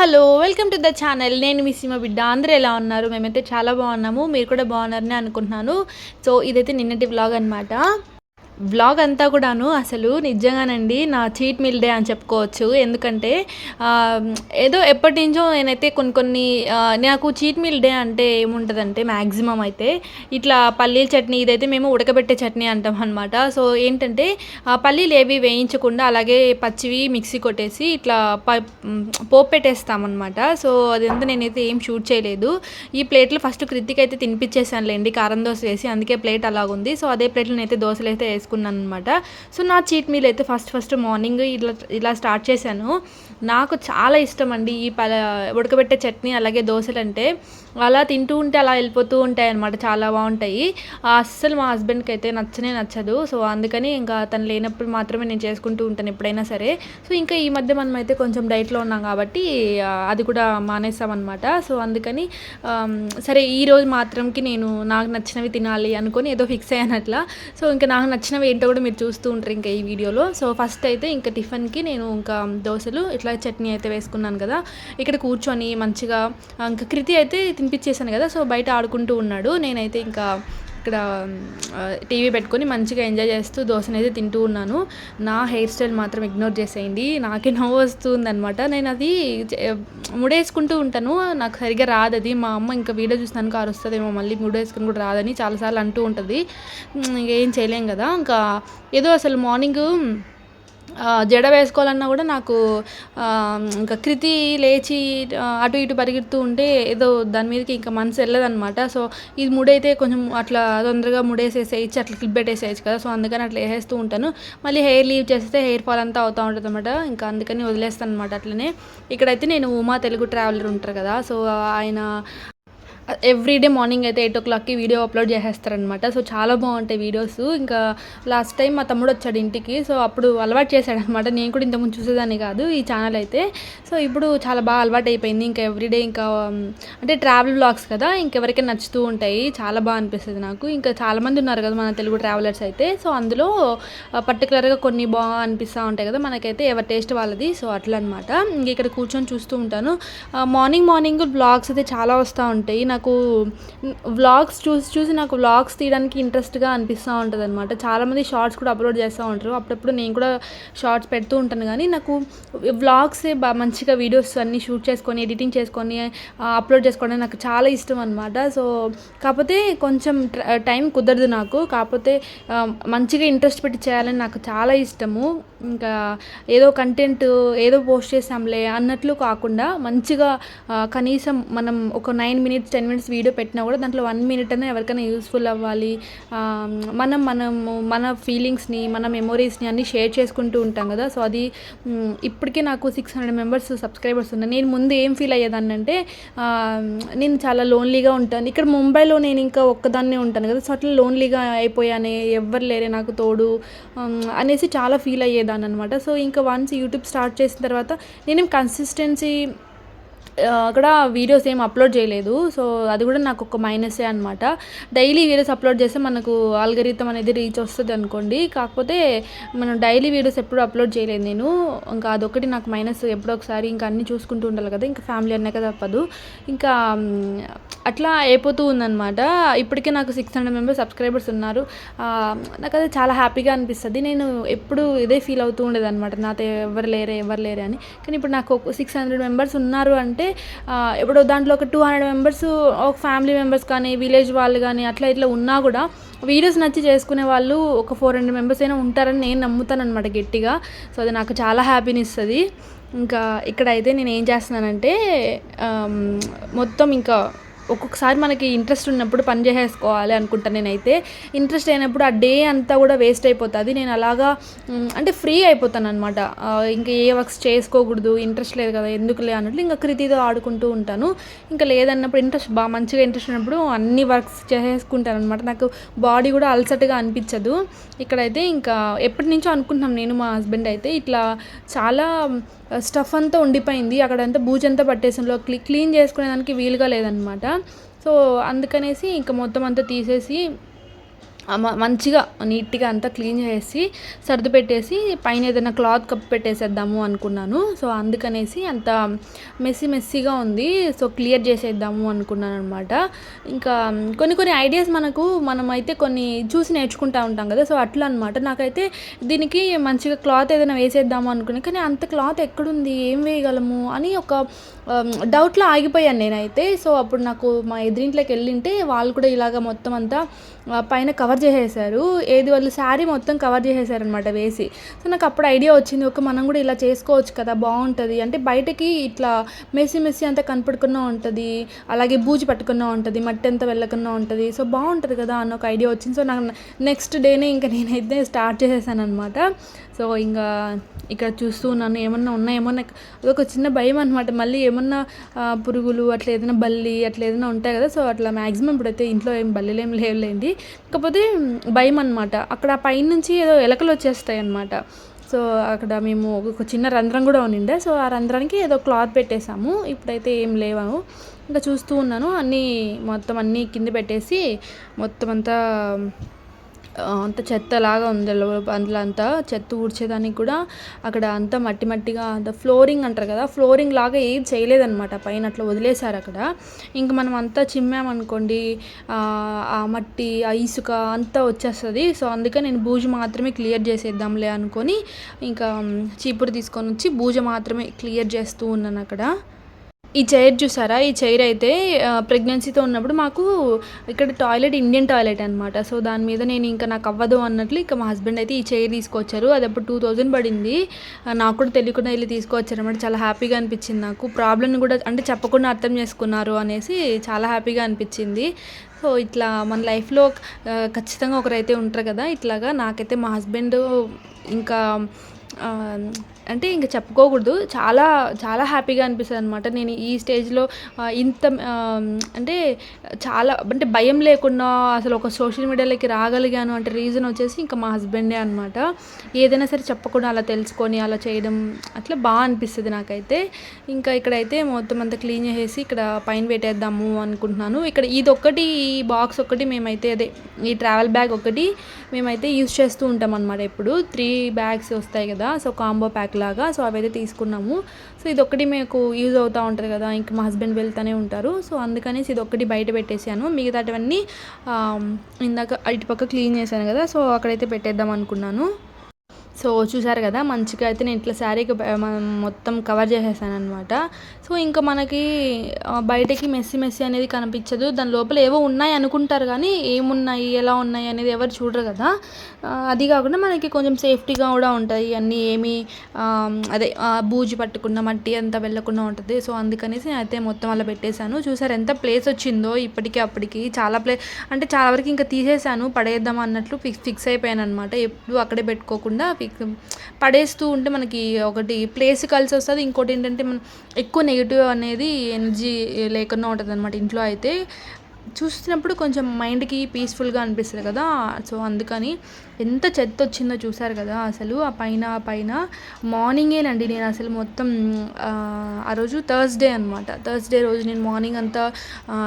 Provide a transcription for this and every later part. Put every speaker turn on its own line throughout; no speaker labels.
Hello welcome to the channel. నేను మీ సీమ బిడ్డ. అందరూ ఎలా ఉన్నారు? మేమైతే చాలా బాగున్నాము. మీరు కూడా బాగున్నారని అనుకుంటున్నాను. సో ఇదైతే నిన్నటి వ్లాగ్ అనమాట వ్లాగ్ అంతా కూడాను అసలు నిజంగానండి నా చీట్ మీల్ డే అని చెప్పుకోవచ్చు. ఎందుకంటే ఏదో ఎప్పటి నుంచో నేనైతే కొన్ని కొన్ని నాకు చీట్ మీల్ డే అంటే ఏముంటుందంటే మ్యాక్సిమం అయితే ఇట్లా పల్లీల చట్నీ ఇదైతే మేము ఉడకబెట్టే చట్నీ అంటాం అనమాట సో ఏంటంటే పల్లీలు ఏవి వేయించకుండా అలాగే పచ్చివి మిక్సీ కొట్టేసి ఇట్లా ప మ్, పోపు పెట్టేస్తామన్నమాట. సో అదంతా నేనైతే ఏం షూట్ చేయలేదు. ఈ ప్లేట్లో ఫస్ట్ కృతిక్ అయితే తినిపించేసానులేండి కారం దోశ వేసి అందుకే ప్లేట్ అలాగుంది. సో అదే ప్లేట్లో నేనైతే దోశలు అయితే వేసుకున్నాను అనమాట సో నా చీట్ మీల్ అయితే ఫస్ట్ ఫస్ట్ మార్నింగ్ ఇలా ఇలా స్టార్ట్ చేశాను. నాకు చాలా ఇష్టం అండి ఈ పల ఉడకబెట్టే చట్నీ అలాగే దోశలు అంటే అలా తింటూ ఉంటే అలా వెళ్ళిపోతూ ఉంటాయి అనమాట చాలా బాగుంటాయి. అస్సలు మా హస్బెండ్కి అయితే నచ్చనే నచ్చదు. సో అందుకని ఇంకా తను లేనప్పుడు మాత్రమే నేను చేసుకుంటూ ఉంటాను ఎప్పుడైనా సరే. సో ఇంకా ఈ మధ్య మనం అయితే కొంచెం డైట్లో ఉన్నాం కాబట్టి అది కూడా మానేసామన్నమాట. సో అందుకని సరే ఈ రోజు మాత్రంకి నేను నాకు నచ్చినవి తినాలి అనుకొని ఏదో ఫిక్స్ అయ్యాను అట్లా సో ఇంకా నాకు నచ్చినవి ఏంటో కూడా మీరు చూస్తూ ఉంటారు ఇంకా ఈ వీడియోలో. సో ఫస్ట్ అయితే ఇంకా టిఫిన్కి నేను ఇంకా దోశలు ఇట్లా చట్నీ అయితే వేసుకున్నాను కదా. ఇక్కడ కూర్చొని మంచిగా ఇంకా కృతి అయితే తినిపించేసాను కదా సో బయట ఆడుకుంటూ ఉన్నాడు. నేనైతే ఇంకా ఇక్కడ టీవీ పెట్టుకొని మంచిగా ఎంజాయ్ చేస్తూ దోశను అయితే తింటూ ఉన్నాను. నా హెయిర్ స్టైల్ మాత్రం ఇగ్నోర్ చేసేయండి. నాకే నవ్వు వస్తుందనమాట నేను అది ముడేసుకుంటూ ఉంటాను. నాకు సరిగ్గా రాదు అది. మా అమ్మ ఇంకా వీడియో చూసినాను కారు వస్తుందేమో మళ్ళీ ముడేసుకుని కూడా రాదని చాలాసార్లు అంటూ ఉంటుంది. ఇంకేం చేయలేం కదా. ఇంకా ఏదో అసలు మార్నింగ్ జడ వేసుకోవాలన్నా కూడా నాకు ఇంకా కృతి లేచి అటు ఇటు పరిగెడుతూ ఉంటే ఏదో దాని మీదకి ఇంకా మనసు వెళ్ళదన్నమాట. సో ఇది ముడైతే కొంచెం అట్లా తొందరగా ముడేసేసేయచ్చు అట్లా క్లిప్ పెట్టేసేయచ్చు కదా. సో అందుకని అట్లా వేసేస్తూ ఉంటాను. మళ్ళీ హెయిర్ లీవ్ చేస్తే హెయిర్ ఫాల్ అంతా అవుతూ ఉంటుంది అనమాట ఇంకా అందుకని వదిలేస్తాను అనమాట అట్లనే. ఇక్కడైతే నేను ఉమా తెలుగు ట్రావెలర్ ఉంటారు కదా. సో ఆయన ఎవ్రీడే మార్నింగ్ అయితే ఎయిట్ ఓ క్లాక్కి వీడియో అప్లోడ్ చేసేస్తారనమాట సో చాలా బాగుంటాయి వీడియోస్. ఇంకా లాస్ట్ టైం మా తమ్ముడు వచ్చాడు ఇంటికి. సో అప్పుడు అలవాటు చేశాడనమాట నేను కూడా ఇంతకుముందు చూసేదాన్ని కాదు ఈ ఛానల్ అయితే. సో ఇప్పుడు చాలా బాగా అలవాటు అయిపోయింది ఇంకా ఎవ్రీడే ఇంకా అంటే ట్రావెల్ బ్లాగ్స్ కదా ఇంకెవరికైనా నచ్చుతూ ఉంటాయి. చాలా బాగా అనిపిస్తుంది నాకు. ఇంకా చాలామంది ఉన్నారు కదా మన తెలుగు ట్రావెలర్స్ అయితే. సో అందులో పర్టికులర్గా కొన్ని బాగా అనిపిస్తూ ఉంటాయి కదా మనకైతే ఎవరి టేస్ట్ వాళ్ళది. సో అట్లా అనమాట ఇంక ఇక్కడ కూర్చొని చూస్తూ ఉంటాను. మార్నింగ్ మార్నింగ్ బ్లాగ్స్ అయితే చాలా వస్తూ ఉంటాయి. నాకు నాకు వ్లాగ్స్ చూసి చూసి నాకు వ్లాగ్స్ తీయడానికి ఇంట్రెస్ట్గా అనిపిస్తూ ఉంటుంది అనమాట చాలామంది షార్ట్స్ కూడా అప్లోడ్ చేస్తూ ఉంటారు. అప్పుడప్పుడు నేను కూడా షార్ట్స్ పెడుతూ ఉంటాను కానీ నాకు వ్లాగ్సే బాగా మంచిగా వీడియోస్ అన్నీ షూట్ చేసుకొని ఎడిటింగ్ చేసుకొని అప్లోడ్ చేసుకోవడం నాకు చాలా ఇష్టం అనమాట సో కాకపోతే కొంచెం టైం కుదరదు నాకు. కాకపోతే మంచిగా ఇంట్రెస్ట్ పెట్టి చేయాలని నాకు చాలా ఇష్టము. ఇంకా ఏదో కంటెంట్ ఏదో పోస్ట్ చేసాంలే అన్నట్లు కాకుండా మంచిగా కనీసం మనం ఒక nine minutes ten minutes video పెట్టినా కూడా దాంట్లో వన్ మినిట్ అయినా ఎవరికైనా యూస్ఫుల్ అవ్వాలి. మనం మనము మన ఫీలింగ్స్ని మన మెమొరీస్ని అన్నీ షేర్ చేసుకుంటూ ఉంటాం కదా. సో అది ఇప్పటికే నాకు సిక్స్ హండ్రెడ్ మెంబర్స్ సబ్స్క్రైబర్స్ ఉన్నాయి. నేను ముందు ఏం ఫీల్ అయ్యేదాన్ని అంటే నేను చాలా లోన్లీగా ఉంటాను. ఇక్కడ ముంబైలో నేను ఇంకా ఒక్కదాన్నే ఉంటాను కదా. సో అట్లా లోన్లీగా అయిపోయానే ఎవ్వరు లేరే నాకు తోడు అనేసి చాలా ఫీల్ అయ్యేదాన్ని అనమాట సో ఇంకా వన్స్ యూట్యూబ్ స్టార్ట్ చేసిన తర్వాత నేనేం కన్సిస్టెన్సీ అక్కడ వీడియోస్ ఏం అప్లోడ్ చేయలేదు. సో అది కూడా నాకు ఒక మైనసే అనమాట డైలీ వీడియోస్ అప్లోడ్ చేస్తే మనకు ఆల్గరితం అనేది రీచ్ వస్తుంది అనుకోండి. కాకపోతే మనం డైలీ వీడియోస్ ఎప్పుడు అప్లోడ్ చేయలేదు నేను. ఇంకా అదొకటి నాకు మైనస్ ఎప్పుడో ఒకసారి ఇంకా అన్నీ చూసుకుంటూ ఉండాలి కదా. ఇంకా ఫ్యామిలీ అన్నాక తప్పదు. ఇంకా అట్లా అయిపోతూ ఉందన్నమాట. ఇప్పటికే నాకు సిక్స్ హండ్రెడ్ మెంబర్స్ సబ్స్క్రైబర్స్ ఉన్నారు. నాకు అది చాలా హ్యాపీగా అనిపిస్తుంది. నేను ఎప్పుడు ఇదే ఫీల్ అవుతూ ఉండేదన్నమాట. నాతో ఎవరు లేరే ఎవరు లేరే అని. కానీ ఇప్పుడు నాకు ఒక సిక్స్ హండ్రెడ్ మెంబర్స్ ఉన్నారు అంటే ఎప్పుడో ఇప్పుడు దాంట్లో ఒక టూ హండ్రెడ్ మెంబర్స్ ఒక ఫ్యామిలీ మెంబర్స్ కానీ విలేజ్ వాళ్ళు కానీ అట్లా ఇట్లా ఉన్నా కూడా వీడియోస్ నచ్చి చేసుకునే వాళ్ళు ఒక ఫోర్ హండ్రెడ్ మెంబర్స్ అయినా ఉంటారని నేను నమ్ముతాను అనమాట గట్టిగా. సో అది నాకు చాలా హ్యాపీని ఇస్తుంది ఇంకా ఇక్కడైతే నేను ఏం చేస్తున్నానంటే మొత్తం ఇంకా ఒక్కొక్కసారి మనకి ఇంట్రెస్ట్ ఉన్నప్పుడు పని చేసేసుకోవాలి అనుకుంటాను నేనైతే. ఇంట్రెస్ట్ అయినప్పుడు ఆ డే అంతా కూడా వేస్ట్ అయిపోతుంది. నేను అలాగా అంటే ఫ్రీ అయిపోతాను అనమాట ఇంకా ఏ వర్క్స్ చేసుకోకూడదు ఇంట్రెస్ట్ లేదు కదా ఎందుకులే అన్నట్లు ఇంకా కృతితో ఆడుకుంటూ ఉంటాను. ఇంకా లేదన్నప్పుడు ఇంట్రెస్ట్ బాగా మంచిగా ఇంట్రెస్ట్ ఉన్నప్పుడు అన్ని వర్క్స్ చేసేసుకుంటాను అనమాట నాకు బాడీ కూడా అలసటగా అనిపించదు. ఇక్కడైతే ఇంకా ఎప్పటి నుంచో అనుకుంటున్నాం నేను మా హస్బెండ్ అయితే. ఇట్లా చాలా స్టఫ్ అంతా ఉండిపోయింది. అక్కడంతా బూజంతా పట్టేసిన క్లీన్ చేసుకునేదానికి వీలుగా లేదనమాట సో అందుకనేసి ఇంకా మొత్తం అంతా తీసేసి మంచిగా నీట్గా అంతా క్లీన్ చేసి సర్ది పెట్టేసి పైన ఏదైనా క్లాత్ కప్పు పెట్టేసేద్దాము అనుకున్నాను. సో అందుకనేసి అంత మెస్సీ మెస్సీగా ఉంది. సో క్లియర్ చేసేద్దాము అనుకున్నాను అనమాట ఇంకా కొన్ని కొన్ని ఐడియాస్ మనకు మనమైతే కొన్ని చూసి నేర్చుకుంటా ఉంటాం కదా. సో అట్లా అనమాట నాకైతే దీనికి మంచిగా క్లాత్ ఏదైనా వేసేద్దాము అనుకున్నాను కానీ అంత క్లాత్ ఎక్కడుంది? ఏం వేయగలము? అని ఒక Um, డౌట్లో ఆగిపోయాను నేనైతే. సో అప్పుడు నాకు మా ఎదురింట్లోకి వెళ్ళింటే వాళ్ళు కూడా ఇలాగ మొత్తం అంతా పైన కవర్ చేసేసారు. ఏది వాళ్ళు శారీ మొత్తం కవర్ చేసేసారనమాట వేసి. సో నాకు అప్పుడు ఐడియా వచ్చింది. ఒక మనం కూడా ఇలా చేసుకోవచ్చు కదా బాగుంటుంది. అంటే బయటకి ఇట్లా మెస్సి మెస్సి అంతా కనపడకుండా ఉంటుంది. అలాగే బూజు పట్టుకున్నా ఉంటుంది. మట్టి అంతా వెళ్ళకుండా ఉంటుంది. సో బాగుంటుంది కదా అన్న ఒక ఐడియా వచ్చింది. సో నాకు నెక్స్ట్ డేనే ఇంకా నేనైతే స్టార్ట్ చేసేసాను అనమాట సో ఇంకా ఇక్కడ చూస్తూ ఉన్నాను ఏమన్నా ఉన్నాయేమో నాకు అదొక చిన్న భయం అనమాట మళ్ళీ ఏమన్నా పురుగులు అట్లా ఏదైనా బల్లి అట్లా ఏదైనా ఉంటాయి కదా సో అట్లా మ్యాక్సిమం ఇప్పుడైతే ఇంట్లో ఏం బల్లీలు ఏం లేవులేండి. కాకపోతే భయం అనమాట అక్కడ ఆ పైన నుంచి ఏదో ఎలకలు వచ్చేస్తాయి అనమాట సో అక్కడ మేము ఒక చిన్న రంధ్రం కూడా ఉండిండే సో ఆ రంధ్రానికి ఏదో క్లాత్ పెట్టేసాము ఇప్పుడైతే ఏం లేవాము ఇంకా చూస్తూ ఉన్నాను అన్నీ మొత్తం అన్నీ కింద పెట్టేసి మొత్తం అంతా అంత చెత్తలాగా ఉంది. లో- అందులో అంతా చెత్త ఊడ్చేదానికి కూడా అక్కడ అంతా మట్టి మట్టిగా అంత ఫ్లోరింగ్ అంటారు కదా ఫ్లోరింగ్ లాగా ఏం చేయలేదన్నమాట. పైన అట్లా వదిలేశారు అక్కడ. ఇంక మనం అంతా చిమ్మామనుకోండి ఆ, మట్టి ఆ ఇసుక అంతా వచ్చేస్తుంది. సో అందుకే నేను బూజు మాత్రమే క్లియర్ చేసేద్దాంలే అనుకొని ఇంకా చీపురు తీసుకొని వచ్చి బూజ మాత్రమే క్లియర్ చేస్తూ ఉన్నాను అక్కడ. ఈ చైర్ చూసారా? ఈ చైర్ అయితే ప్రెగ్నెన్సీతో ఉన్నప్పుడు మాకు ఇక్కడ టాయిలెట్ ఇండియన్ టాయిలెట్ అనమాట సో దాని మీద నేను ఇంకా నాకు అవ్వదు అన్నట్లు ఇంకా మా హస్బెండ్ అయితే ఈ చైర్ తీసుకొచ్చారు. అది అప్పుడు టూ థౌజండ్ పడింది. నాకు కూడా తెలియకుండా వెళ్ళి తీసుకొచ్చారు అనమాట చాలా హ్యాపీగా అనిపించింది నాకు. ప్రాబ్లమ్ని కూడా అంటే చెప్పకుండా అర్థం చేసుకున్నారు అనేసి చాలా హ్యాపీగా అనిపించింది. సో ఇట్లా మన లైఫ్లో ఖచ్చితంగా ఒకరైతే ఉంటారు కదా? ఇట్లాగా నాకైతే మా హస్బెండ్ ఇంకా అంటే ఇంకా చెప్పుకోకూడదు. చాలా చాలా హ్యాపీగా అనిపిస్తుంది అనమాట నేను ఈ స్టేజ్లో ఇంత అంటే చాలా అంటే భయం లేకుండా అసలు ఒక సోషల్ మీడియాలోకి రాగలిగాను అంటే రీజన్ వచ్చేసి ఇంకా మా హస్బెండే అనమాట ఏదైనా సరే చెప్పకుండా అలా తెలుసుకొని అలా చేయడం అట్లా బాగా అనిపిస్తుంది నాకైతే. ఇంకా ఇక్కడైతే మొత్తం అంతా క్లీన్ చేసేసి ఇక్కడ పైన పెట్టేద్దాము అనుకుంటున్నాను. ఇక్కడ ఇది ఒక్కటి ఈ బాక్స్ ఒకటి మేమైతే అదే ఈ ట్రావెల్ బ్యాగ్ ఒకటి మేమైతే యూస్ చేస్తూ ఉంటాం అనమాట ఎప్పుడు. త్రీ బ్యాగ్స్ వస్తాయి కదా సో కాంబో ప్యాక్ లాగా సో అవైతే తీసుకున్నాము. సో ఇది ఒకటి మీకు యూజ్ అవుతూ ఉంటుంది కదా ఇంకా మా హస్బెండ్ వెళ్తూనే ఉంటారు. సో అందుకనేసి ఇది ఒకటి బయట పెట్టేసాను. మిగతాటివన్నీ ఇందాక అటుపక్క క్లీన్ చేశాను కదా సో అక్కడైతే పెట్టేద్దాం అనుకున్నాను. సో చూసారు కదా మంచిగా అయితే నేను ఇట్లా శారీకి మొత్తం కవర్ చేసేసాను అనమాట సో ఇంకా మనకి బయటకి మెస్సి మెస్సి అనేది కనిపించదు. దాని లోపల ఏవో ఉన్నాయి అనుకుంటారు కానీ ఏమున్నాయి ఎలా ఉన్నాయి అనేది ఎవరు చూడరు కదా. అది కాకుండా మనకి కొంచెం సేఫ్టీగా కూడా ఉంటాయి. అన్నీ ఏమి అదే బూజు పట్టకుండా మట్టి అంతా వెళ్ళకుండా ఉంటుంది. సో అందుకనేసి నేను అయితే మొత్తం అలా పెట్టేశాను. చూసారు ఎంత ప్లేస్ వచ్చిందో ఇప్పటికీ అప్పటికి. చాలా ప్లే అంటే చాలా వరకు ఇంకా తీసేసాను పడేద్దాం అన్నట్లు ఫిక్స్ ఫిక్స్ అయిపోయాను అనమాట ఎప్పుడు అక్కడే పెట్టుకోకుండా ఫిక్స్ పడేస్తూ ఉంటే మనకి ఒకటి ప్లేస్ కలిసి వస్తుంది. ఇంకోటి ఏంటంటే మనం ఎక్కువ నెగిటివ్ అనేది ఎనర్జీ లేకుండా ఉంటుంది అనమాట ఇంట్లో అయితే. చూస్తున్నప్పుడు కొంచెం మైండ్కి పీస్ఫుల్గా అనిపిస్తుంది కదా. సో అందుకని ఎంత చెత్త వచ్చిందో చూసారు కదా అసలు. ఆ పైన ఆ పైన మార్నింగేనండి. నేను అసలు మొత్తం ఆ, రోజు థర్స్డే అనమాట థర్స్డే రోజు నేను మార్నింగ్ అంతా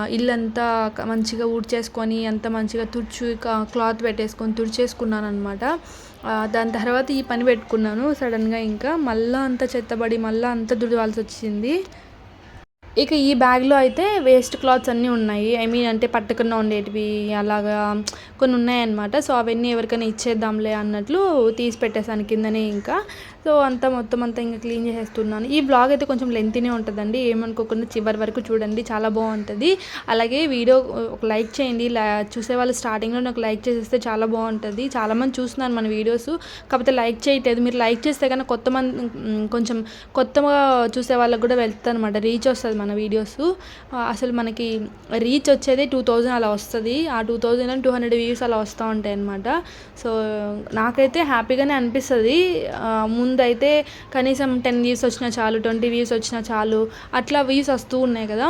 ఇల్లంతా మంచిగా ఊడ్చేసుకొని అంత మంచిగా తుడుచు క్లాత్ పెట్టేసుకొని తుడిచేసుకున్నాను అనమాట దాని తర్వాత ఈ పని పెట్టుకున్నాను. సడన్గా ఇంకా మళ్ళీ అంత చెత్తబడి మళ్ళీ అంత దుడవాల్సి వచ్చింది ఇక ఈ బ్యాగ్లో అయితే వేస్ట్ క్లాత్స్ అన్నీ ఉన్నాయి. ఐ మీన్ అంటే పట్టుకున్న ఉండేటివి అలాగా కొన్ని ఉన్నాయన్నమాట. సో అవన్నీ ఎవరికైనా ఇచ్చేద్దాంలే అన్నట్లు తీసి పెట్టేసాను కిందనే ఇంకా. సో అంతా మొత్తం అంతా ఇంకా క్లీన్ చేసేస్తున్నాను. ఈ బ్లాగ్ అయితే కొంచెం లెంతీనే ఉంటుందండి. ఏమనుకోకుండా చివరి వరకు చూడండి. చాలా బాగుంటుంది. అలాగే వీడియో ఒక లైక్ చేయండి. చూసే వాళ్ళు స్టార్టింగ్లో నాకు లైక్ చేసేస్తే చాలా బాగుంటుంది. చాలామంది చూస్తున్నారు మన వీడియోస్ కాకపోతే లైక్ చేయట్లేదు. మీరు లైక్ చేస్తే కన్నా కొత్త మంది కొంచెం కొత్తగా చూసే వాళ్ళకి కూడా వెళ్తుంది అనమాట రీచ్ వస్తుంది మన వీడియోస్ అసలు మనకి రీచ్ వచ్చేది టూ థౌజండ్ అలా వస్తుంది. ఆ two thousand two hundred views అలా వస్తూ ఉంటాయి అనమాట సో నాకైతే హ్యాపీగానే అనిపిస్తుంది. ముందు ఆ, ముందైతే కనీసం టెన్ వ్యూస్ వచ్చినా చాలు ట్వంటీ వ్యూస్ వచ్చినా చాలు అట్లా వ్యూస్ వస్తూ ఉన్నాయి కదా.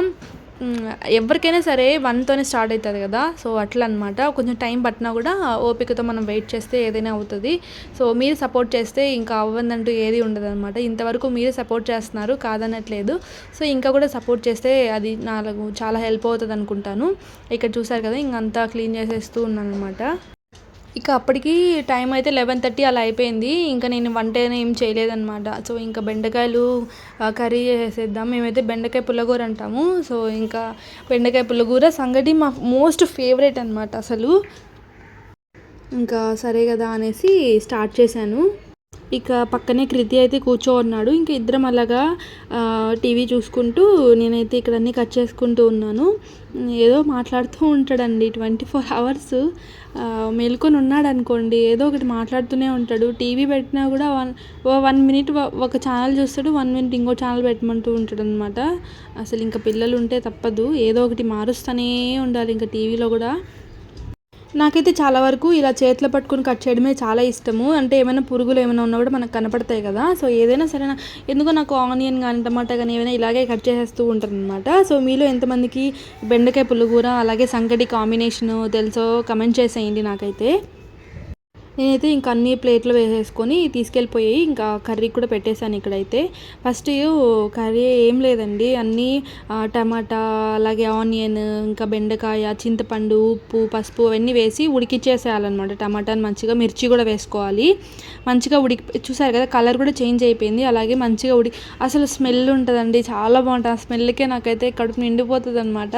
ఎవరికైనా సరే వన్తోనే స్టార్ట్ అవుతుంది కదా. సో అట్లా అనమాట కొంచెం టైం పట్టినా కూడా ఓపికతో మనం వెయిట్ చేస్తే ఏదైనా అవుతుంది. సో మీరు సపోర్ట్ చేస్తే ఇంకా అవ్వదంటూ ఏది ఉండదు అనమాట ఇంతవరకు మీరు సపోర్ట్ చేస్తున్నారు కాదనట్లేదు. సో ఇంకా కూడా సపోర్ట్ చేస్తే అది నాకు చాలా హెల్ప్ అవుతుంది అనుకుంటాను ఇక్కడ చూసారు కదా ఇంకంతా క్లీన్ చేసేస్తూ ఉన్నాను అనమాట ఇక అప్పటికి టైం అయితే లెవెన్ థర్టీ అలా అయిపోయింది. ఇంకా నేను వంట ఏం చేయలేదన్నమాట. సో ఇంకా బెండకాయలు కర్రీ చేసేద్దాం. మేమైతే బెండకాయ పుల్లగూర అంటాము. సో ఇంకా బెండకాయ పుల్లగూర సంగటి మా మోస్ట్ ఫేవరెట్ అనమాట అసలు. ఇంకా సరే కదా అనేసి స్టార్ట్ చేశాను. ఇక పక్కనే కృతి అయితే కూర్చో ఉన్నాడు ఇంకా ఇద్దరం అలాగా టీవీ చూసుకుంటూ నేనైతే ఇక్కడ అన్నీ కట్ చేసుకుంటూ ఉన్నాను. ఏదో మాట్లాడుతూ ఉంటాడండి ట్వంటీ ఫోర్ అవర్స్. మేల్కొని ఉన్నాడు అనుకోండి ఏదో ఒకటి మాట్లాడుతూనే ఉంటాడు. టీవీ పెట్టినా కూడా వన్ వన్ మినిట్ ఒక ఛానల్ చూస్తాడు వన్ మినిట్ ఇంకో ఛానల్ పెట్టమంటూ ఉంటాడు అనమాట అసలు ఇంకా పిల్లలు ఉంటే తప్పదు ఏదో ఒకటి మారుస్తూనే ఉండాలి ఇంకా టీవీలో కూడా. నాకైతే చాలా వరకు ఇలా చేతిలో పట్టుకొని కట్ చేయడమే చాలా ఇష్టము. అంటే ఏమైనా పురుగులు ఏమైనా ఉన్నా కూడా మనకు కనపడతాయి కదా. సో ఏదైనా సరే నా- ఎందుకో నాకు ఆనియన్ కానీ టమాటా కానీ ఏమైనా ఇలాగే కట్ చేసేస్తూ ఉంటాను అనమాట సో మీలో ఎంతమందికి బెండకాయ పులుగూర అలాగే సంకటి కాంబినేషన్ తెలుసో? కమెంట్ చేసేయండి నాకైతే. నేనైతే ఇంకా అన్ని ప్లేట్లో వేసేసుకొని తీసుకెళ్ళిపోయి ఇంకా కర్రీ కూడా పెట్టేశాను ఇక్కడైతే. ఫస్ట్ కర్రీ ఏం లేదండి. అన్నీ టమాటా అలాగే ఆనియన్ ఇంకా బెండకాయ చింతపండు ఉప్పు పసుపు అవన్నీ వేసి ఉడికిచ్చేసేయాలన్నమాట. టమాటాని మంచిగా మిర్చి కూడా వేసుకోవాలి. మంచిగా ఉడికి చూసారు కదా కలర్ కూడా చేంజ్ అయిపోయింది. అలాగే మంచిగా ఉడికి అసలు స్మెల్ ఉంటుందండి. చాలా బాగుంటుంది. ఆ స్మెల్కే నాకైతే కడుపు నిండిపోతుంది అనమాట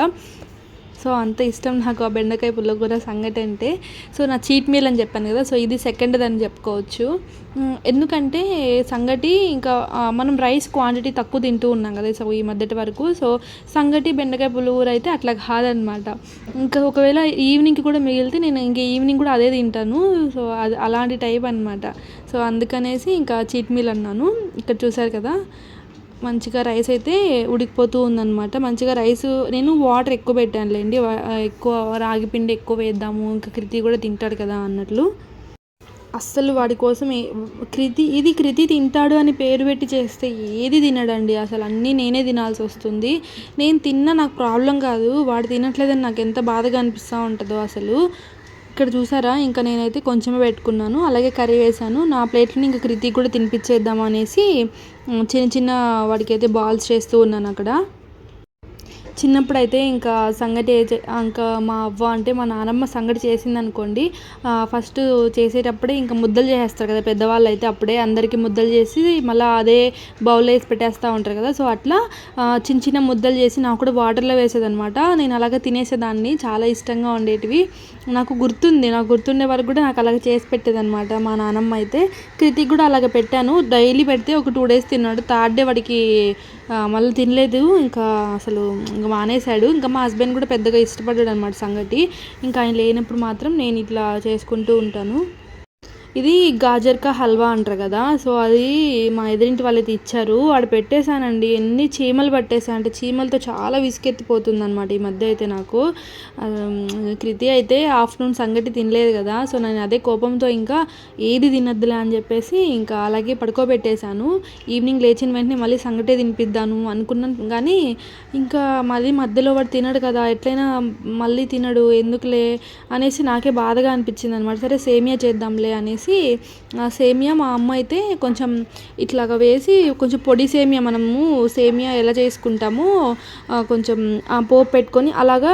సో అంత ఇష్టం నాకు ఆ బెండకాయ పుల్లకూర సంగటి అంటే. సో నా చీట్ మీల్ అని చెప్పాను కదా సో ఇది సెకండ్ అని చెప్పుకోవచ్చు. ఎందుకంటే సంగటి ఇంకా మనం రైస్ క్వాంటిటీ తక్కువ తింటూ ఉన్నాం కదా సో ఈ మధ్యటి వరకు. సో సంగటి బెండకాయ పుల్లకూర అయితే అట్లా కాదనమాట ఇంకా ఒకవేళ ఈవినింగ్కి కూడా మిగిలితే నేను ఇంక ఈవినింగ్ కూడా అదే తింటాను. సో అది అలాంటి టైప్ అనమాట సో అందుకనేసి ఇంకా చీట్ మీల్ అన్నాను. ఇక్కడ చూసారు కదా మంచిగా రైస్ అయితే ఉడికిపోతూ ఉందన్నమాట. మంచిగా రైస్ నేను వాటర్ ఎక్కువ పెట్టానులేండి. వా- ఎక్కువ రాగి పిండి ఎక్కువ వేద్దాము ఇంకా కృతి కూడా తింటాడు కదా అన్నట్లు. అస్సలు వాడి కోసం కృతి ఇది కృతి తింటాడు అని పేరు పెట్టి చేస్తే ఏది తినడండి. అసలు అన్నీ నేనే తినాల్సి వస్తుంది. నేను తిన్నా నాకు ప్రాబ్లం కాదు. వాడు తినట్లేదని నాకు ఎంత బాధగా అనిపిస్తూ ఉంటుందో అసలు. ఇక్కడ చూసారా? ఇంకా నేనైతే కొంచెమే పెట్టుకున్నాను. అలాగే కర్రీ వేసాను నా ప్లేట్ని ఇంకా కృతి కూడా తినిపించేద్దాం అనేసి చిన్న చిన్న వాడికి అయితే బాల్స్ చేస్తూ ఉన్నాను అక్కడ. చిన్నప్పుడు అయితే ఇంకా సంగటి ఇంకా మా అవ్వ అంటే మా నానమ్మ సంగటి చేసింది అనుకోండి ఫస్ట్ చేసేటప్పుడే ఇంకా ముద్దలు చేసేస్తారు కదా పెద్దవాళ్ళు అయితే అప్పుడే అందరికీ ముద్దలు చేసి మళ్ళీ అదే బౌల్ వేసి పెట్టేస్తూ ఉంటారు కదా సో అట్లా చిన్న చిన్న ముద్దలు చేసి నాకు కూడా వాటర్లో వేసేదనమాట నేను అలాగే తినేసేదాన్ని చాలా ఇష్టంగా ఉండేటివి. నాకు గుర్తుంది నాకు గుర్తుండే వరకు కూడా నాకు అలాగే చేసి పెట్టేదనమాట మా నానమ్మ అయితే. కృతిక్ కూడా అలాగే పెట్టాను. డైలీ పెడితే ఒక టూ డేస్ తిన్నాడు. థర్డ్ డే వాడికి మళ్ళీ తినలేదు. ఇంకా అసలు ఇంకా మానేశాడు. ఇంకా మా హస్బెండ్ కూడా పెద్దగా ఇష్టపడ్డాడు అనమాట సంగటి. ఇంకా ఆయన లేనప్పుడు మాత్రం నేను ఇట్లా చేసుకుంటూ ఉంటాను. ఇది గాజర్కా హల్వా అంటారు కదా. సో అది మా ఎదురింటి వాళ్ళైతే ఇచ్చారు. ఆడ పెట్టేశానండి. ఎన్ని చీమలు పట్టేసా అంటే చీమలతో చాలా విసుకెత్తిపోతుంది అనమాట ఈ మధ్య అయితే నాకు. కృతి అయితే ఆఫ్టర్నూన్ సంగటి తినలేదు కదా. సో నేను అదే కోపంతో ఇంకా ఏది తినద్దులే అని చెప్పేసి ఇంకా అలాగే పడుకోబెట్టేశాను. ఈవినింగ్ లేచిన వెంటనే మళ్ళీ సంగటే తినిపిద్దాను అనుకున్నాను. కానీ ఇంకా మళ్ళీ మధ్యలో వాడు తినడు కదా. ఎట్లయినా మళ్ళీ తినడు. ఎందుకులే అనేసి నాకే బాధగా అనిపించింది అనమాట సరే సేమియా చేద్దాంలే అనేసి ఆ సేమియా మా అమ్మ అయితే కొంచెం ఇట్లాగా వేసి కొంచెం పొడి సేమియా మనము సేమియా ఎలా చేసుకుంటామో కొంచెం ఆ పోపు పెట్టుకొని అలాగా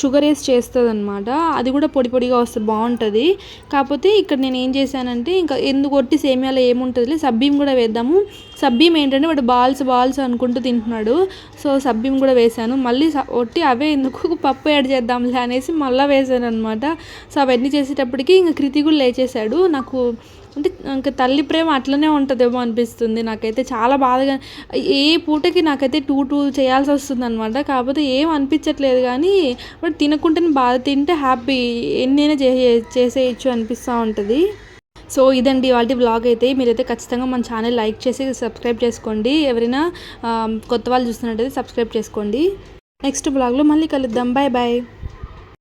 షుగర్ వేసి చేస్తుంది అనమాట అది కూడా పొడి పొడిగా వస్తుంది బాగుంటుంది. కాకపోతే ఇక్కడ నేను ఏం చేశానంటే ఇంకా ఎందుకు ఒట్టి సేమియాలో ఏముంటుందిలే సబ్బీం కూడా వేద్దాము. సబ్బీం ఏంటంటే వాడు బాల్స్ బాల్స్ అనుకుంటూ తింటున్నాడు. సో సబ్బీం కూడా వేశాను. మళ్ళీ స- ఒట్టి అవే ఎందుకు? పప్పు యాడ్ చేద్దాంలే అనేసి మళ్ళీ వేసాను అనమాట సో అవన్నీ చేసేటప్పటికి ఇంకా కృతి కూడా లేచేశాడు. నాకు అంటే ఇంకా తల్లి ప్రేమ అట్లనే ఉంటుందేమో అనిపిస్తుంది. నాకైతే చాలా బాధగా ఏ పూటకి నాకైతే టూ టూ చేయాల్సి వస్తుంది అనమాట కాకపోతే ఏం అనిపించట్లేదు కానీ బట్ తినకుంటేనే బాధ తింటే హ్యాపీ ఎన్నైనా చేసే చేసేయచ్చు అనిపిస్తూ ఉంటుంది. సో ఇదండి వాళ్ళ బ్లాగ్ అయితే. మీరైతే ఖచ్చితంగా మన ఛానల్ లైక్ చేసి సబ్స్క్రైబ్ చేసుకోండి. ఎవరైనా కొత్త వాళ్ళు చూస్తున్నట్టయితే సబ్స్క్రైబ్ చేసుకోండి. నెక్స్ట్ బ్లాగ్లో మళ్ళీ కలుద్దాం. Bye bye